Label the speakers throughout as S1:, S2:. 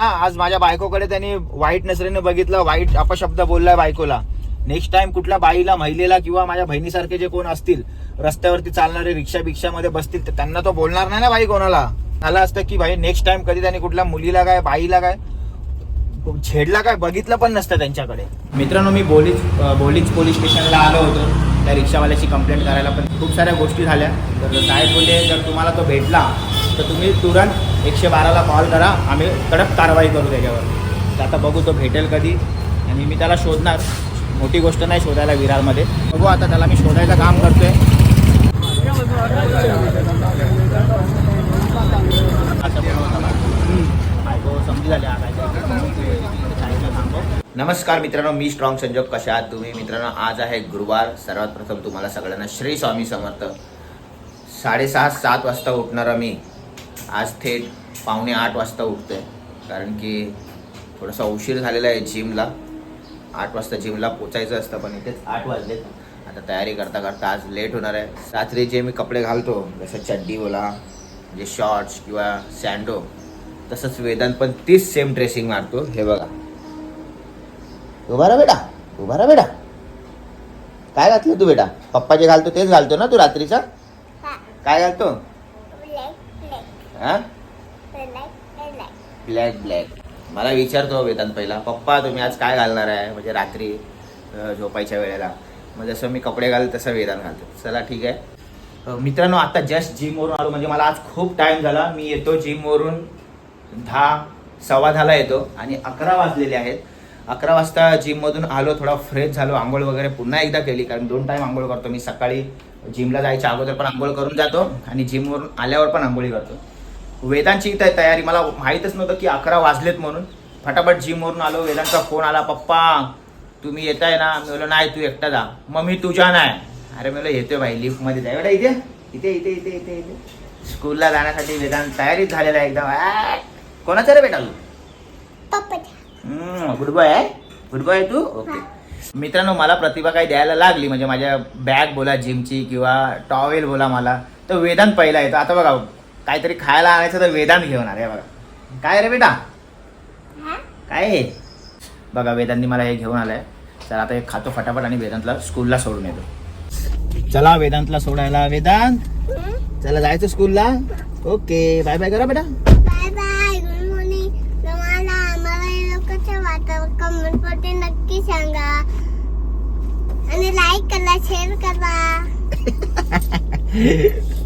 S1: हा आज माझ्या बायकोकडे त्यांनी वाईट नजरेने बघितलं वाईट अपशब्द बोललाय बायकोला. नेक्स्ट टाइम कुठल्या बाईला महिलेला किंवा माझ्या बहिणीसारखे जे कोण असतील रस्त्यावरती चालणारे रिक्षा बिक्षामध्ये बसतील तर त्यांना तो बोलणार नाही ना बाई कोणाला? झालं असतं की भाई नेक्स्ट टाइम कधी त्यांनी कुठल्या मुलीला काय बाईला काय छेडला काय बघितलं पण नसतं त्यांच्याकडे. मित्रांनो मी बोलीच बोलीच पोलीस स्टेशनला आलो होतो. त्या रिक्षावाल्याची कंप्लेंट करायला पण खूप साऱ्या गोष्टी झाल्या. तर साहेब बोलले जर तुम्हाला तो भेटला तर तुम्ही तुरंत एकशे बाराला कॉल करा. आम्ही कडक कारवाई करू त्याच्यावर. तर आता बघू तो भेटेल कधी. आणि मी त्याला शोधणार. मोठी गोष्ट नाही शोधायला विरारमध्ये. बघू आता त्याला मी शोधायचं काम करतोय. नमस्कार मित्रांनो मी स्ट्रॉंग संजोग कशा आहात तुम्ही? मित्रांनो आज आहे गुरुवार. सर्वात प्रथम तुम्हाला सगळ्यांना श्री स्वामी समर्थ. साडेसहा सात वाजता उठणारा मी आज थेट पावणे आठ वाजता उठतोय. कारण की थोडासा उशीर झालेला आहे जिमला आठ वाजता जिमला पोचायचं असतं पण इथेच आठ वाजलेत. आता तयारी करता करता आज लेट होणार आहे. रात्री जे मी कपडे घालतो जसं चड्डी बोला म्हणजे शॉर्ट्स किंवा सँडो तसंच वेदांत पण तीच सेम ड्रेसिंग मारतो. हे बघा. उभा राहा बेटा उभा राहा बेटा. काय घातलं तू बेटा? पप्पा जे घालतो तेच घालतो ना तू रात्रीचा? काय घालतो? हा? ब्लॅक ब्लॅक मला विचारतो हो वेदांत पहिला. पप्पा तुम्ही आज काय घालणार आहे? म्हणजे रात्री झोपायच्या वेळेला. मग जसं मी कपडे घाल तसं वेदांत घालतो. चला ठीक आहे. मित्रांनो आता जस्ट जिमवरून आलो. म्हणजे मला आज खूप टाइम झाला. मी येतो जिमवरून दहा सव्वा दहाला येतो. आणि अकरा वाजलेले आहेत. अकरा वाजता जिममधून आलो. थोडा फ्रेश झालो. आंघोळ वगैरे पुन्हा एकदा केली. कारण दोन टाईम आंघोळ करतो. मी सकाळी जिमला जायच्या अगोदर पण आंघोळ करून जातो. आणि जिमवरून आल्यावर पण आंघोळी करतो. वेदांची त- तयारी. मला माहीतच नव्हतं की अकरा वाजलेत म्हणून. फटाफट जिमवरून आलो वेदांचा फोन आला पप्पा तुम्ही येत आहे ना? मी बोललो नाही तू एकटा जा. मग मी तुझ्या नाही. अरे मी येतोय भाई लिफ्टमध्ये जाय बेटा इथे इथे इथे इथे इथे इथे. स्कूलला जाण्यासाठी वेदांत तयारीच झालेला आहे एकदम. कोणाचा रे बेटा तू? गुड बॉय आहे. गुड बॉय आहे तू? ओके. मित्रांनो मला प्रतिभा काही द्यायला लागली म्हणजे माझ्या बॅग बोला जिमची किंवा टॉवेल बोला मला. तर वेदांत पहिला येतो आता बघा काहीतरी खायला आणायचं तर वेदांत घेऊन आले बघा. काय रे बेटा? काय हे? बघा वेदांतनी मला हे घेऊन आलंय. तर आता हे खातो फटाफट आणि वेदांतला स्कूलला सोडून येतो. चला वेदांतला सोडायला वेदांत. चला जायचं स्कूलला ओके बाय बाय करा बेटा.
S2: बाय बाय गुड मॉर्निंग तुम्हाला आम्हाला हे लोकांचं वाटतं कमेंटमध्ये नक्की सांगा. आणि लाईक करा शेअर करा.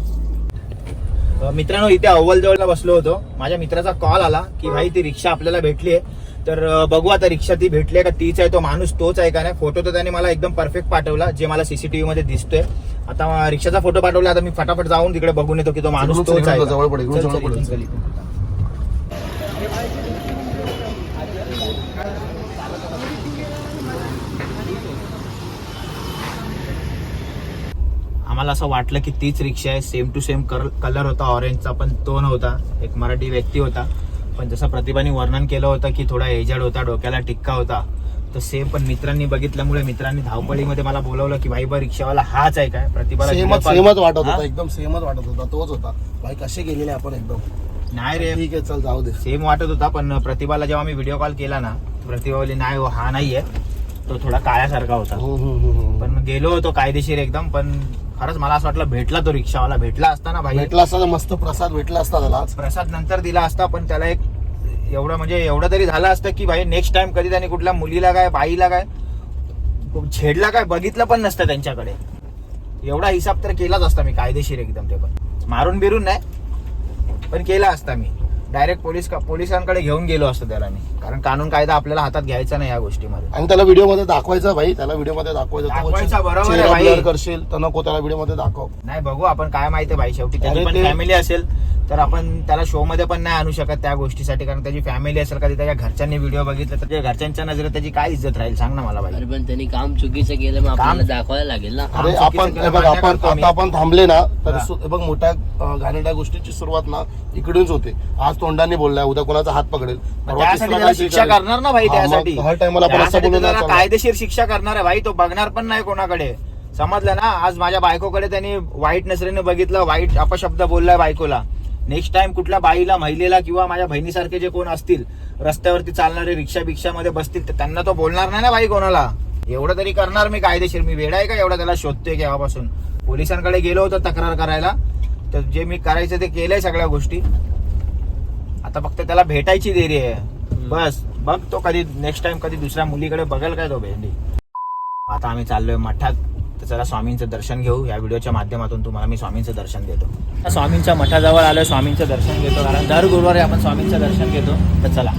S1: मित्रांनो इथे अव्वल जवळला बसलो होतो माझ्या मित्राचा कॉल आला की भाई ती रिक्षा आपल्याला भेटली आहे तर बघू आता रिक्षा ती भेटली आहे का तीच आहे तो माणूस तोच आहे का नाही फोटो तर त्याने मला एकदम परफेक्ट पाठवला जे मला सीसीटीव्ही मध्ये दिसतोय आता रिक्षाचा फोटो पाठवला आता मी फटाफट जाऊन तिकडे बघून येतो की तो माणूस तोच आहे का. चल, चल. इथून चल, इथून. आम्हाला असं वाटलं की तीच रिक्षा आहे. सेम टू सेम कलर होता ऑरेंजचा पण तो नव्हता एक मराठी व्यक्ती होता. पण जसं प्रतिभाने वर्णन केलं होतं की थोडा एजड होता डोक्याला टिक्का होता तर सेम पण मित्रांनी बघितल्यामुळे मित्रांनी धावपळीमध्ये मला बोलवलं की भाई बा रिक्षावाला हाच आहे काय? प्रतिभाला
S3: सेमच सेमच वाटत? होता एकदम सेमच वाटत होता तोच होता. भाई कसे गेलेले आपण एकदम?
S1: नाही रे.
S3: ठीक आहे चल जाऊ दे.
S1: सेम वाटत होता पण प्रतिभाला जेव्हा मी व्हिडिओ कॉल केला ना प्रतिभा बोलली नाही हो, हा नाहीये. तो थोडा काळ्यासारखा होता. पण गेलो होतो कायदेशीर एकदम पण खरंच मला असं वाटलं भेटला तो रिक्षावाला. भेटला असता ना भाई
S3: भेटला असता तर मस्त प्रसाद भेटला असता त्याला. आज.
S1: प्रसाद नंतर दिला असता पण त्याला एक एवढं म्हणजे एवढं तरी झालं असतं की भाई नेक्स्ट टाइम कधी त्याने कुठल्या मुलीला काय बाईला काय छेडला काय बघितलं पण नसतं त्यांच्याकडे. एवढा हिसाब तर केलाच असता मी कायदेशीर एकदम ते पण. मारून बिरून नाही पण केला असता मी. डायरेक्ट पोलीस पोलिसांकडे घेऊन गेलो असतो त्याला मी. कारण कानून कायदा आपल्याला हातात घ्यायचा नाही या गोष्टीमध्ये.
S3: आणि त्याला व्हिडिओमध्ये दाखवायचं भाई. त्याला व्हिडिओमध्ये दाखवायचं
S1: बरोबर आहे भाई.
S3: करशील तर नको त्याला व्हिडिओमध्ये दाखव.
S1: नाही बघू आपण काय माहिती भाई. शेवटी त्याची
S3: अरे
S1: पण
S3: ते-
S1: फॅमिली असेल. तर आपण त्याला शो मध्ये पण नाही आणू शकत त्या गोष्टीसाठी कारण त्याची फॅमिली असेल कधी त्याच्या घरच्यांनी व्हिडिओ बघितलं तर त्या घरच्यांच्या नजरेत त्याची काय इज्जत राहील? सांग ना मला
S4: अरे
S1: भाई
S4: पण त्यांनी काम चुकीचं केलं मग आपल्याला दाखवायला लागेल ना.
S1: काम
S3: अरे आपण हे बघ आपण. आता आपण थांबले ना तर. सु- हे बघ मोठ्या अं, घाणेरड्या गोष्टीची सुरुवात ना इकडूनच होते. आज तोंडाने बोललाय उद्या कोणाचा हात पकडेल?
S1: मग
S3: परवा
S1: त्यासाठी
S3: तिसरा
S1: त्याला
S3: काहीतरी
S1: शिक्षा
S3: करेल.
S1: करणार ना भाई
S3: हा, मग
S1: त्यासाठी.
S3: हर टायमाला आपण असं
S1: त्यासाठी
S3: बोलून
S1: त्याला
S3: नाही चालणार.
S1: कायदेशीर शिक्षा करणार आहे भाई तो बघणार पण नाही कोणाकडे. समजलं ना? आज माझ्या बायकोकडे त्यांनी वाईट नजरेने बघितलं वाईट अपशब्द बोललाय बायकोला. नेक्स्ट टाइम कुठल्या बाईला महिलेला किंवा माझ्या बहिणीसारखे जे कोण असतील रस्त्यावरती चालणारे रिक्षा बिक्षा मध्ये बसतील तर त्यांना तो बोलणार नाही ना बाई कोणाला? एवढं तरी करणार मी कायदेशीर. मी वेडा आहे का एवढा त्याला शोधतोय केव्हापासून पोलिसांकडे गेलो होतो तक्रार करायला. तर जे मी करायचं ते केलंय सगळ्या गोष्टी. आता फक्त त्याला भेटायची देरी आहे. बस बघ तो कधी नेक्स्ट टाइम कधी दुसऱ्या मुलीकडे बघेल काय तो भेंडी. आता आम्ही चाललोय मठात. तर चला स्वामींचं दर्शन घेऊ. या व्हिडिओच्या माध्यमातून तुम्हाला मी स्वामींचं दर्शन देतो. स्वामींच्या मठाजवळ आलो स्वामींचं दर्शन घेतो. कारण दर गुरुवारी आपण स्वामींचं दर्शन घेतो. तर चला.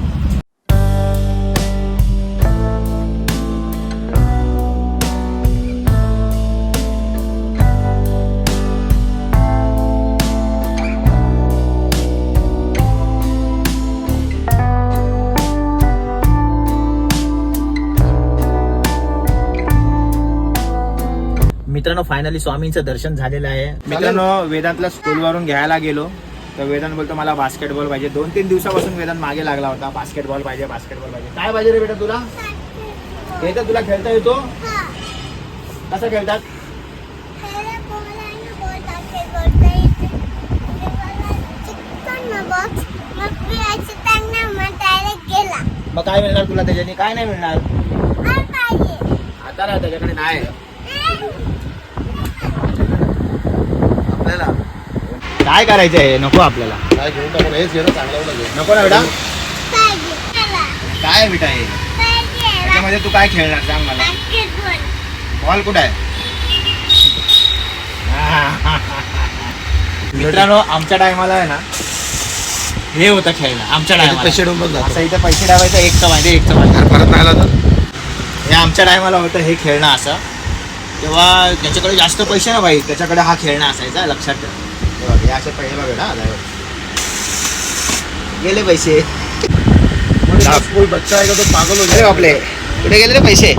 S1: मित्रांनो फायनली स्वामींचं दर्शन झालेलं आहे. मित्रांनो वेदांतला स्कूलवरून घ्यायला गेलो. तर वेदांत बोलतो मला बास्केटबॉल पाहिजे. दोन तीन दिवसापासून वेदांत मागे लागला होता. बास्केटबॉल पाहिजे बास्केटबॉल पाहिजे. काय पाहिजे रे बेटा तुला? येतं तुला खेळता येतो.
S2: हा.
S1: कसं खेळतात?
S2: मग
S1: काय मिळणार तुला त्याच्याने? काय नाही मिळणार? आता त्याच्याकडे नाही आपल्याला काय करायचं आहे? नको आपल्याला.
S3: काय घेऊन टाकून हेच घेणं चांगलं घेऊन.
S1: नको ना बेटा. काय बेटा हे? त्याच्यामध्ये तू काय खेळणार सांग मला. बॉल कुठे आहे? मित्रांनो आमच्या टायमाला आहे ना हे होतं खेळणं आमच्या टायमाला.
S3: पैसे डुंबत
S1: असं
S3: जातो
S1: इथे पैसे ठेवायचं एकचं माहिती एकचं माहिती
S3: यार, परत नाही आला तर?
S1: हे आमच्या टायमाला होतं हे खेळणं असं. तेव्हा ज्याच्याकडे जास्त पैसे ना भाई त्याच्याकडे हा खेळणं असायचा लक्षात ठेव. हे असे पैसे बघ ना आल्यावर. गेले पैसे
S3: कोई बच्चा आहे का तो पागल हो.
S1: बापले कुठे गेले रे पैसे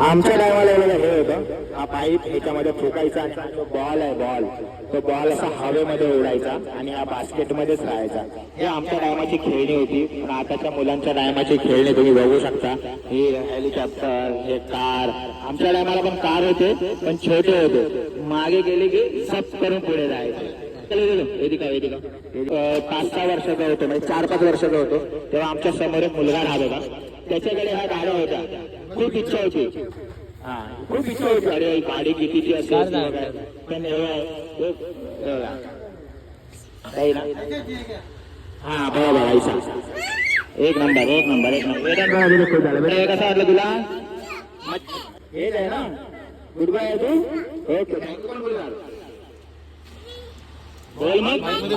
S1: आमच्या टायमाला हे होतं हा पाईप ह्याच्यामध्ये फुकायचा आणि जो बॉल आहे बॉल तो बॉल असा हवेमध्ये उडायचा आणि हा बास्केटमध्येच राहायचा. हे आमच्या टायमाची खेळणी होती. पण आताच्या मुलांच्या टायमाची खेळणी तुम्ही बघू शकता. ही हेलिकॉप्टर हे कार आमच्या टायमाला पण कार होते पण छोटे होते. मागे गेले की सब करून पुढे जायचे. पाच सहा वर्षाचा होतो म्हणजे चार पाच वर्षाचा होतो. तेव्हा आमच्यासमोर एक मुलगा राहत होता. त्याच्याकडे हा गाडा होता खूप इच्छा होती. हा खूप इच्छा होती. अरे ही गाडी कितीची असेल किंवा काय. पण हे- हे- हे बघा. काही ना? हा बरोबर ऐसा एक नंबर एक नंबर एक नंबर. खूप झालं. बेटा कसं वाटलं तुला? हेच आहे ना गुड बाय आहे तू? ओके. थँक्यू पण बोल बोल मग बोल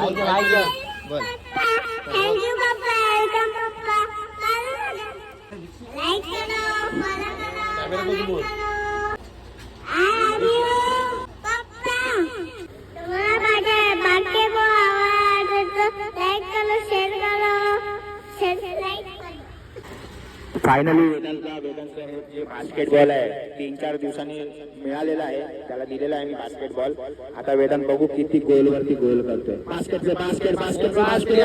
S1: फायनली वेदांतला वेदांतला हे जे बास्केटबॉल आहे तीन चार दिवसांनी मिळालेला आहे त्याला दिलेला आहे मी बास्केटबॉल आता वेदांत बघू किती गोल वरती गोल करतोय बास्केट बास्केट बास्केट बास्केट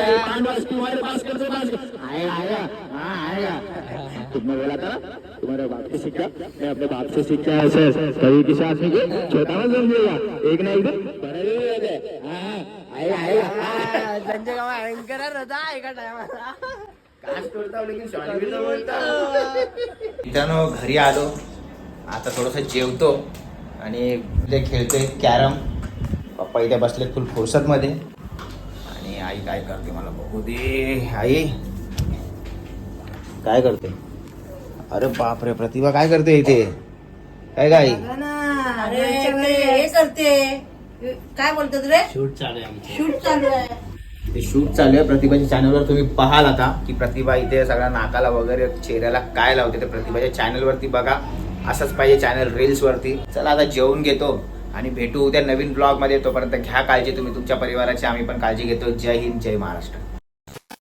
S1: हाँ तुमने बोला था ना, तुम्हारे बाप से सीखा मैं अपने बाप से सीखा है सर कभी किसी आदमी को छोटा मत समझिएगा एक ना एक दिन बड़ा भी हो है. हाँ, हाँ, आएगा आएगा मित्रांनो घरी आलो. आता थोडस जेवतो आणि इथे खेळतोय कॅरम. पप्पा इथे बसले फुल फुरसत मध्ये आणि आई काय करते मला बघू दे. आई काय करते? अरे बापरे प्रतिभा काय करते इथे? काय काय
S5: अरे ते हे करते. काय बोलतात रे
S4: शूट चालू आहे आमची.
S5: शूट चालू आहे.
S1: ते शूट चालू आहे. प्रतिभाच्या चॅनलवर तुम्ही पाहाल आता की प्रतिभा इथे सगळ्या नाकाला वगैरे चेहऱ्याला काय लावते ते प्रतिभाच्या चॅनलवरती बघा. असंच पाहिजे चॅनल रील्सवरती चला आता जेवून घेतो आणि भेटू उद्या नवीन ब्लॉगमध्ये. तोपर्यंत घ्या काळजी तुम्ही. तुमच्या परिवाराची आम्ही पण काळजी घेतो. जय हिंद जय महाराष्ट्र.